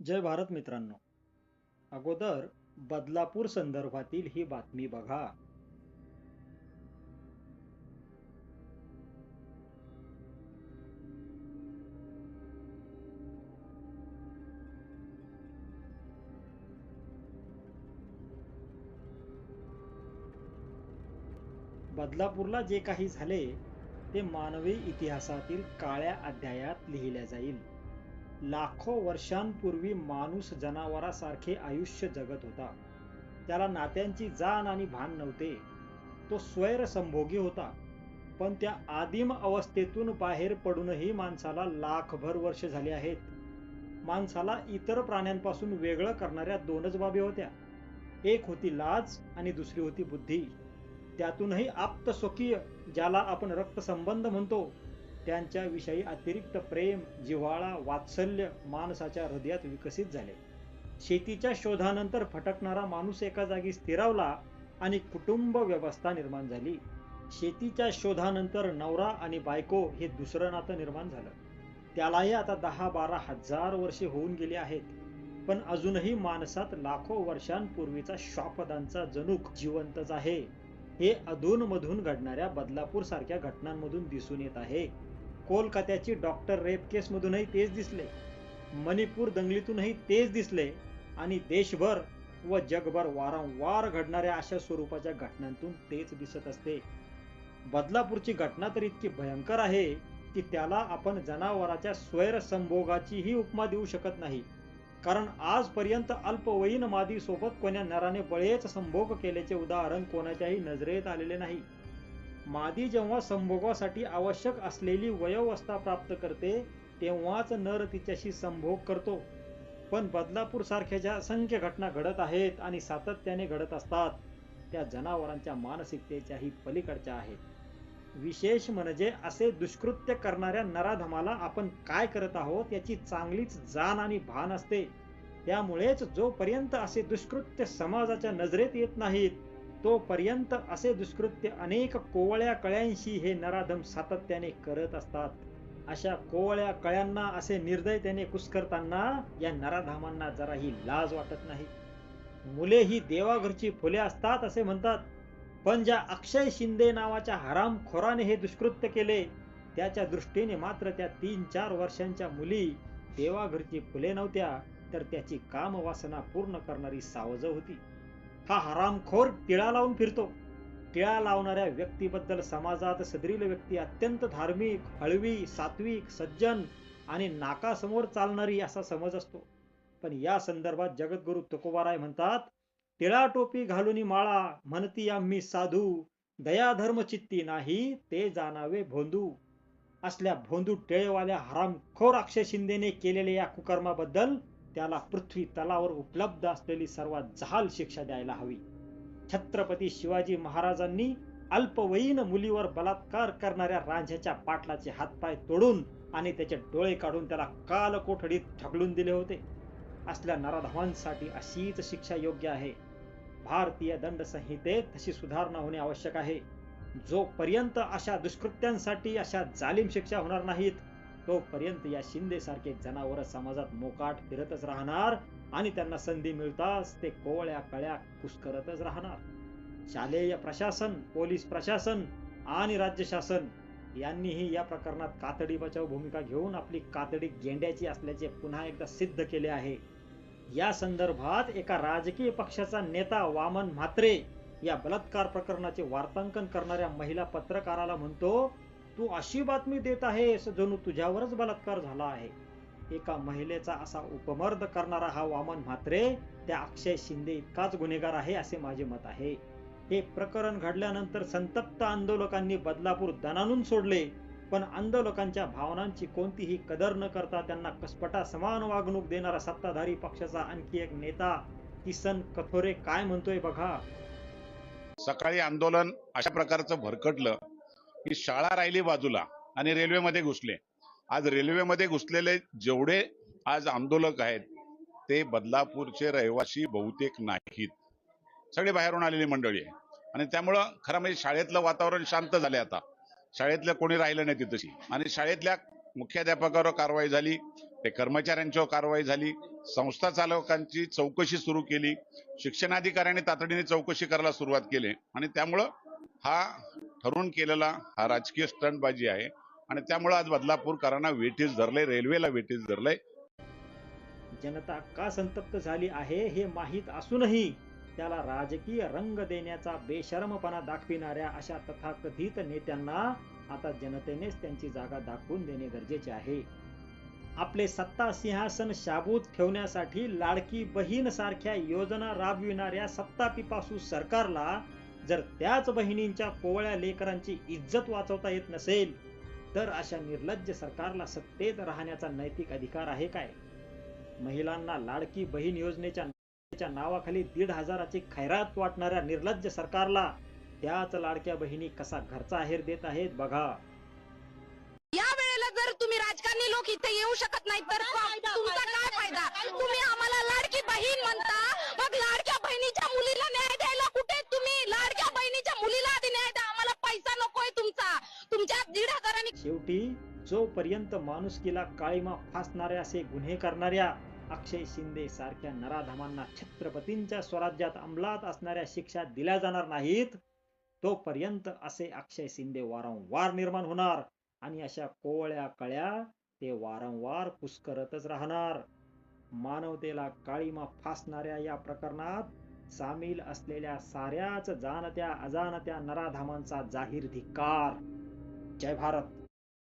जय भारत मित्रांनो. अगोदर बदलापूर संदर्भातील ही बातमी बघा. बदलापूरला जे काही झाले ते मानवी इतिहासातील काळ्या अध्यायात लिहिल्या जाईल. लाखो वर्षांपूर्वी माणूस जनावरासारखे आयुष्य जगत होता. त्याला नात्यांची जाण आणि भान नव्हते. तो स्वैर संभोगी होता. पण त्या आदिम अवस्थेतून बाहेर पडूनही माणसाला लाखभर वर्ष झाली आहेत. माणसाला इतर प्राण्यांपासून वेगळं करणाऱ्या दोनच बाबी होत्या. एक होती लाज आणि दुसरी होती बुद्धी. त्यातूनही आप्त स्वकीय ज्याला आपण रक्तसंबंध म्हणतो त्यांच्याविषयी अतिरिक्त प्रेम जिव्हाळा वात्सल्य माणसाच्या हृदयात विकसित झाले. शेतीच्या शोधानंतर फटकणारा माणूस एका जागी स्थिरावला आणि कुटुंब व्यवस्था निर्माण झाली. शेतीच्या शोधानंतर नवरा आणि बायको हे दुसरं नातं निर्माण झालं. त्यालाही आता दहा बारा हजार वर्षे होऊन गेली आहेत. पण अजूनही माणसात लाखो वर्षांपूर्वीचा श्वापदांचा जणूक जिवंतच आहे. हे अधूनमधून घडणाऱ्या बदलापूर सारख्या घटनांमधून दिसून येत आहे. कोलकात्याची डॉक्टर रेप केसमधूनही तेच दिसले. मणिपूर दंगलीतूनही तेच दिसले. आणि देशभर व जगभर वारंवार घडणाऱ्या अशा स्वरूपाच्या घटनांतून तेच दिसत असते. बदलापूरची घटना तर इतकी भयंकर आहे की त्याला आपण जनावराच्या स्वैरसंभोगाचीही उपमा देऊ शकत नाही. कारण आजपर्यंत अल्पवयीन मादी सोबत कोण्या नराने बळेच संभोग केल्याचे उदाहरण कोणाच्याही नजरेत आलेले नाही. मादी जेव्हा संभोगासाठी आवश्यक असलेली वयोवस्था प्राप्त करते तेव्हाच नर तिच्याशी संभोग करतो. पण बदलापूर सारख्या ज्या असंख्य घटना घडत आहेत आणि सातत्याने घडत असतात त्या जनावरांच्या मानसिकतेच्याही पलीकडच्या आहेत. विशेष म्हणजे असे दुष्कृत्य करणाऱ्या नराधमाला आपण काय करत आहोत याची चांगलीच जाण आणि भान असते. त्यामुळेच जोपर्यंत असे दुष्कृत्य समाजाच्या नजरेत येत नाहीत तोपर्यंत असे दुष्कृत्य अनेक कोवळ्या कळ्यांशी हे नराधम सातत्याने करत असतात. अशा कोवळ्या कळ्यांना असे निर्दयतेने कुस्करताना या नराधामांना जराही लाज वाटत नाही. मुले ही देवाघरची फुले असतात असे म्हणतात. पण ज्या अक्षय शिंदे नावाच्या हरामखोराने हे दुष्कृत्य केले त्याच्या दृष्टीने मात्र त्या तीन चार वर्षांच्या मुली देवाघरची फुले नव्हत्या तर त्याची कामवासना पूर्ण करणारी सावज होती. हा हरामखोर टिळा लावून फिरतो. टिळा लावणाऱ्या व्यक्तीबद्दल समाजात सदरील व्यक्ती अत्यंत धार्मिक हळवी सात्विक सज्जन आणि नाकासमोर चालणारी असा समज असतो. पण या संदर्भात जगद्गुरु तुकोबाराय म्हणतात टिळा टोपी घालून माळा म्हणती आम्ही साधू दया धर्मचित्ती नाही ते जाणावे भोंदू. असल्या भोंदू टिळेवाल्या हरामखोर अक्षय शिंदेने केलेल्या या कुकर्माबद्दल त्याला पृथ्वी तलावर उपलब्ध असलेली सर्वात जहाल शिक्षा द्यायला हवी. छत्रपती शिवाजी महाराजांनी अल्पवयीन मुलीवर बलात्कार करणाऱ्या रांझ्याच्या पाटलाचे हातपाय तोडून आणि त्याचे डोळे काढून त्याला काल कोठडीत ढकलून दिले होते. असल्या नराधवांसाठी अशीच शिक्षा योग्य आहे. भारतीय दंड संहितेत तशी सुधारणा होणे आवश्यक आहे. जोपर्यंत अशा दुष्कृत्यांसाठी अशा जालिम शिक्षा होणार नाहीत तोपर्यंत या शिंदे सारखे जनावर समाजात मोकाट फिरतच राहणार आणि त्यांना संधी मिळताच ते कोवळ्या कळ्या कुस्करतच राहणार. शालेय प्रशासन पोलीस प्रशासन आणि राज्य शासन यांनीही या प्रकरणात कातडी बचाव भूमिका घेऊन आपली कातडी गेंड्याची असल्याचे पुन्हा एकदा सिद्ध केले आहे. या संदर्भात एका राजकीय पक्षाचा नेता वामन म्हात्रे या बलात्कार प्रकरणाचे वार्तांकन करणाऱ्या महिला पत्रकाराला म्हणतो तू अशी बातमी देत आहेस जणू तुझ्यावरच बलात्कार झाला आहे. एका महिलेचा असा उपमर्द करणारा हा वामन म्हात्रे त्या अक्षय शिंदे इतकाच गुन्हेगार आहे असे माझे मत आहे. हे प्रकरण घडल्यानंतर संतप्त आंदोलकांनी बदलापूर दणानून सोडले. पण आंदोलकांच्या भावनांची कोणतीही कदर न करता त्यांना कसपटा समान वागणूक देणारा सत्ताधारी पक्षाचा आणखी एक नेता किसन कथोरे काय म्हणतोय बघा. सकाळी आंदोलन अशा प्रकारचं भरकटलं की शाळा राहिली बाजूला आणि रेल्वेमध्ये घुसले. आज रेल्वेमध्ये घुसलेले जेवढे आज आंदोलक आहेत ते बदलापूरचे रहिवासी बहुतेक नाहीत. सगळे बाहेरून आलेली मंडळी आहे. आणि त्यामुळं खरं म्हणजे शाळेतलं वातावरण शांत झाले आता. शाळेतलं कोणी राहिलं नाही तिथशी. आणि शाळेतल्या मुख्याध्यापकावर कारवाई झाली ते कर्मचाऱ्यांच्यावर कारवाई झाली संस्था चालकांची चौकशी सुरू केली शिक्षणाधिकाऱ्यांनी तातडीने चौकशी करायला सुरुवात केली. आणि त्यामुळं हा ठरवून केलेला हा राजकीय स्टंटबाजी आहे. आणि त्यामुळे आज बदलापूरकरांना वेटीस धरलंय रेल्वेला वेटीस धरलंय. जनता का संतप्त झाली आहे हे माहीत असूनही त्याला राजकीय रंग देण्याचा बेशरमपणा दाखविणाऱ्या अशा तथाकथित नेत्यांना आता जनतेनेच त्यांची जागा दाखवून देणे गरजेचे आहे. आपले सत्ता सिंहासन शाबूत ठेवण्यासाठी लाडकी बहीण सारख्या योजना राबविणाऱ्या सत्ता पिपासू सरकारला जर त्याच बहिणींच्या कोवळ्या लेकरांची इज्जत वाचवता येत नसेल तर अशा निर्लज्ज सरकारला सत्तेत राहण्याचा नैतिक अधिकार आहे काय? महिलांना लाडकी बहीण योजनेच्या च्या नावाखाली दीड हजाराची खैरात वाटणाऱ्या निर्लज्ज सरकारला त्याच लाडक्या बहिणी कसा घरचा आहेर देत आहेत बघा. या वेळेला जर तुम्ही राजकारणी लोक इथे येऊ शकत नाही तर तुमचा काय फायदा? तुम्ही आम्हाला लाडकी बहीण म्हणता मग लाडक्या बहिणीच्या मुलीला न्याय द्यायला कुठे तुम्ही लाडक्या बहिणीच्या मुलीला आधी न्याय द्या आम्हाला पैसा नकोय तुमचा तुमच्या दीड हजारांनी शेवटी जोपर्यंत माणुसकीला काळीमा फासणाऱ्या असे गुन्हे करणाऱ्या अक्षय शिंदे सारख्या नराधमांना छत्रपतींच्या स्वराज्यात अंमलात असणाऱ्या शिक्षा दिल्या जाणार नाहीत तोपर्यंत असे अक्षय शिंदे वारंवार निर्माण होणार आणि अशा कोवळ्या कळ्या ते वारंवार पुष्करतच राहणार. मानवतेला काळीमा फासणाऱ्या या प्रकरणात सामील असलेल्या साऱ्याच जाणत्या अजाणत्या नराधामांचा जाहीर धिक्कार. जय भारत!